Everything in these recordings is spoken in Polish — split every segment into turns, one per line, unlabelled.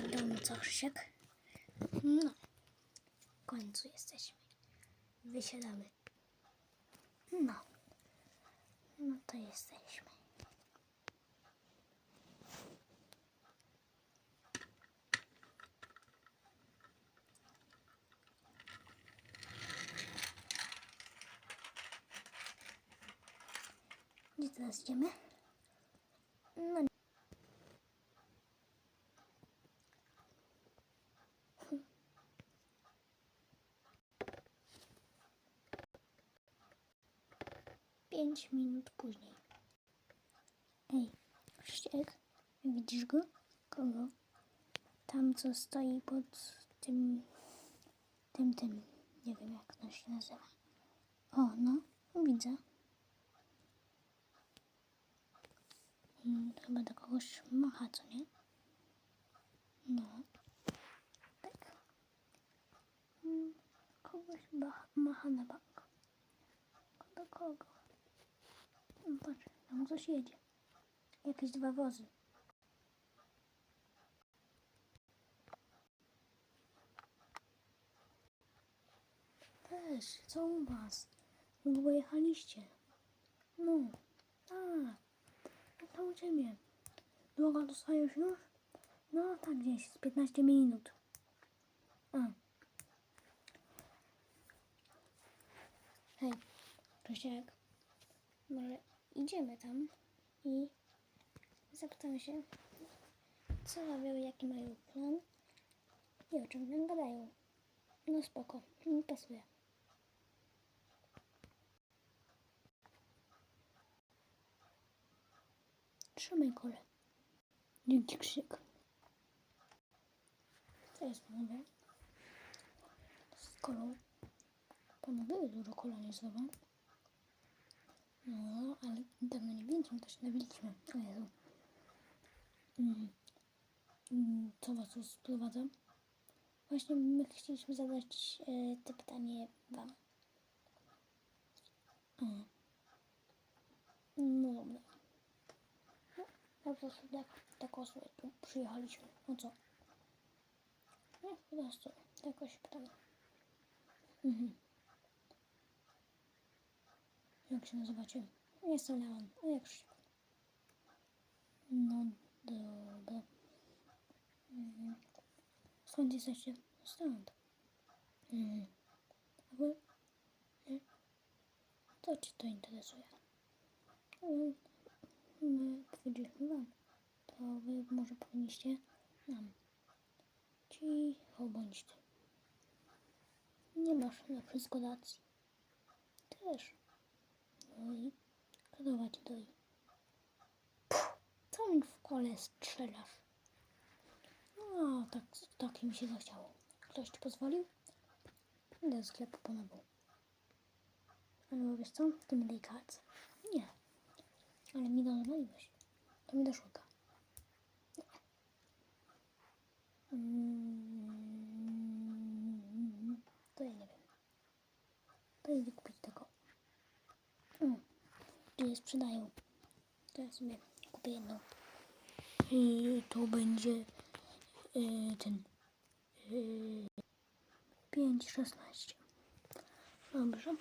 Mi co, Krzysiek? No. W końcu jesteśmy. Wysiadamy. No. No to jesteśmy. Gdzie teraz idziemy? 5 minut później. Ej, Krzysiek, widzisz go? Kogo? Tam, co stoi pod tym, tym, tym, nie wiem jak to się nazywa. O, no, widzę. Mm, chyba do kogoś macha, co nie? No. Tak. Hmm, kogoś macha na bank. Do kogo? No, Patrz, tam coś jedzie. Jakieś dwa wozy. Też, co u was? Długo jechaliście? No, tak. No to u ciebie. Długo dostajesz już? No tak gdzieś, z 15 minut. A. Hej, Krzysiek. Może idziemy tam i zapytamy się, co robią, jaki mają plan i o czym nam gadają. No spoko, mi pasuje. Trzymaj kole. Dzięki krzyk. Jest panowie? Z kolą. Panowie dużo kola nie zdoba. No, ale dawno nie więcej, to się nabiliśmy. O Jezu. Mm. Mm, Co was tu sprowadza? Właśnie my chcieliśmy zadać e, to pytanie wam. No dobra. No, po prostu tak, tak sobie tu przyjechaliśmy. No co? No, po prostu się pytamy. Mhm. Jak się nazywacie? Jestem Leon. A jak się? No dobra. Mhm. Skąd jesteście? Stąd. Mhm. A wy? Nie? Co ci to interesuje? Mm, My powiedzieliśmy wam. To wy może powinniście nam. Cicho bądź ty. Nie masz na wszystko racji. Też. No ci doi. Puh, Co mi w kole strzelasz? No, tak, tak mi się zachciało. Ktoś ci pozwolił? Idę do sklepu po nowo. Ale wiesz co? Ty mi daj kartę. Nie. Ale mi dozwoliłeś. To mi do szulka. Nie. Mm, To ja nie wiem. To idę kupić tego. Mm. Je sprzedają. To ja sobie kupię jedną. I to będzie y, ten y, 5,16. Dobrze.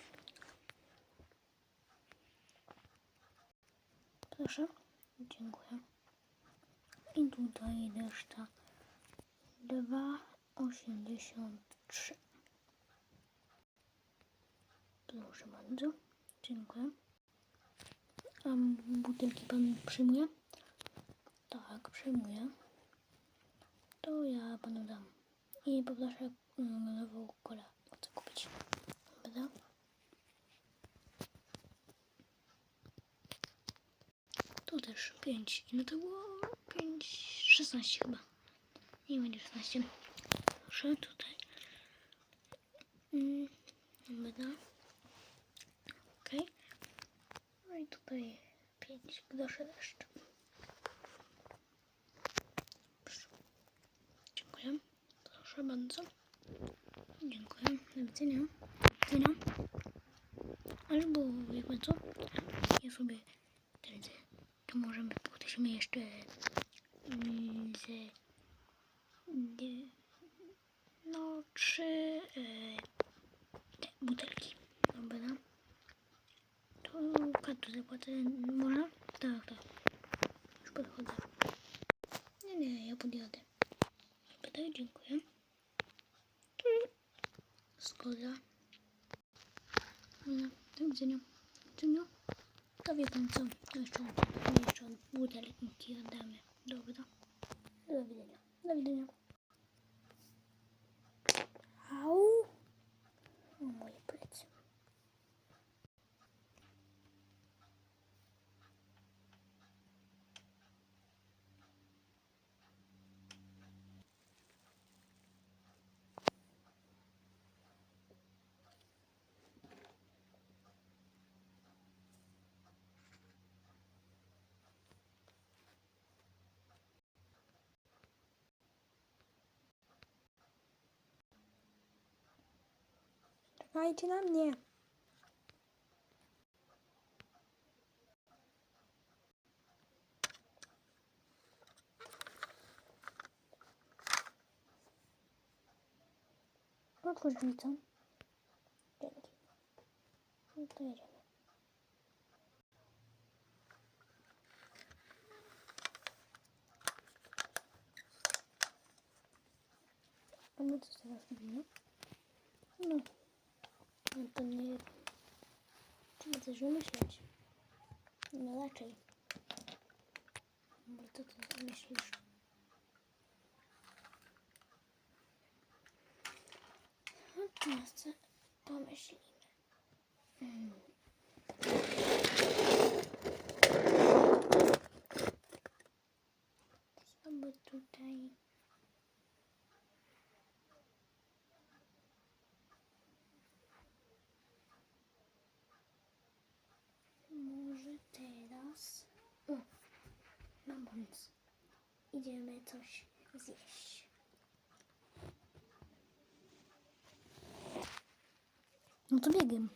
Proszę. Dziękuję. I tutaj reszta 2,83. Proszę bardzo. Dziękuję. A butelki pan przyjmuje? Tak, przyjmuję. To ja panu dam. I poproszę mm, nową kolę. Chcę kupić. Dobra? Tu też 5. Ile to było? 5, 16 chyba. Nie będzie 16. Proszę tutaj. Mm, dobra. No i tutaj 5 groszy. Proszę. Dziękuję. Proszę bardzo. Dziękuję. Do widzenia. Do widzenia. Albo jakby co? Ja sobie wtedy to możemy potem jeszcze mm, z. No, trzy e, te butelki. Dobra. To kartu zapłacę. Można? Tak, tak. Już podchodzę. Nie, nie, ja podjadę. Tak, dziękuję. Zgoda. No, do widzenia. Do widzenia. To wie pan co? Jeszcze, jeszcze butelki oddamy. Dobra. Do widzenia. Do widzenia. Au. O moje plecy. Czekajcie na mnie. Otwórz drzwi, co? Dzięki. No to jedziemy. A my co teraz robimy? No. To nie... Trzeba coś wymyśleć. No raczej. To co myślisz? No teraz co pomyślimy? Hmm. By tutaj... Może teraz... O, mam pomysł. Idziemy coś zjeść. No to biegiem.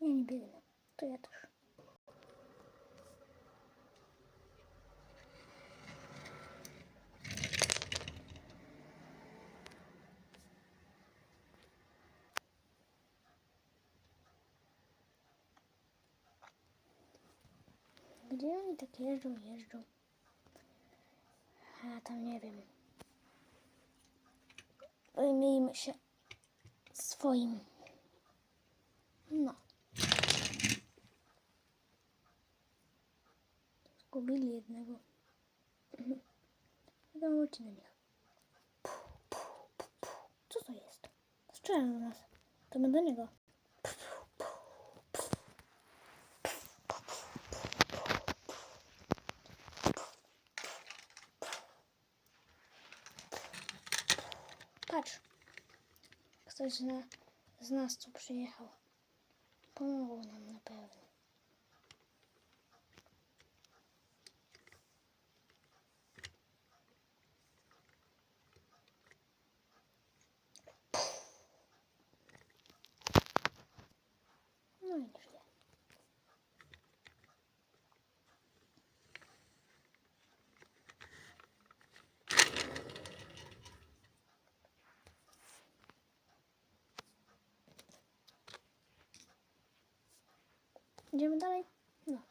Ja nie biegnę. To ja też. Gdzie oni tak jeżdżą, jeżdżą? A tam nie wiem. Zajmijmy się swoim. No. Zgubili jednego. Wiadomości do nich. Pu, pu, pu, pu. Co to jest? Strzela do nas. To my do niego. Patrz. Ktoś z, na, z nas tu przyjechał. Pomogą nam na pewno. No i żyje. Idziemy dalej? No.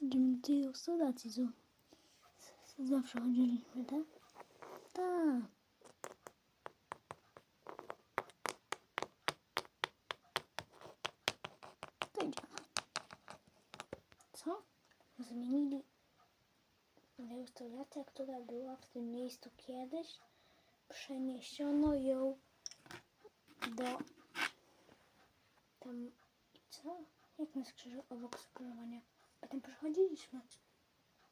Idziemy do tej restauracji, co zawsze chodziliśmy, tak? Tak. Idziemy. Co? Zmienili restaurację, która była w tym miejscu kiedyś. Przeniesiono ją do tam co? Jak na skrzyżu obok skrzyżowania? Potem przechodziliśmy.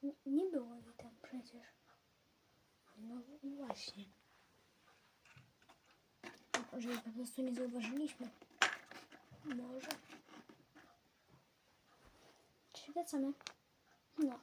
N- nie było jej tam przecież. No właśnie. Może po prostu nie zauważyliśmy. Może. Czy wracamy? No.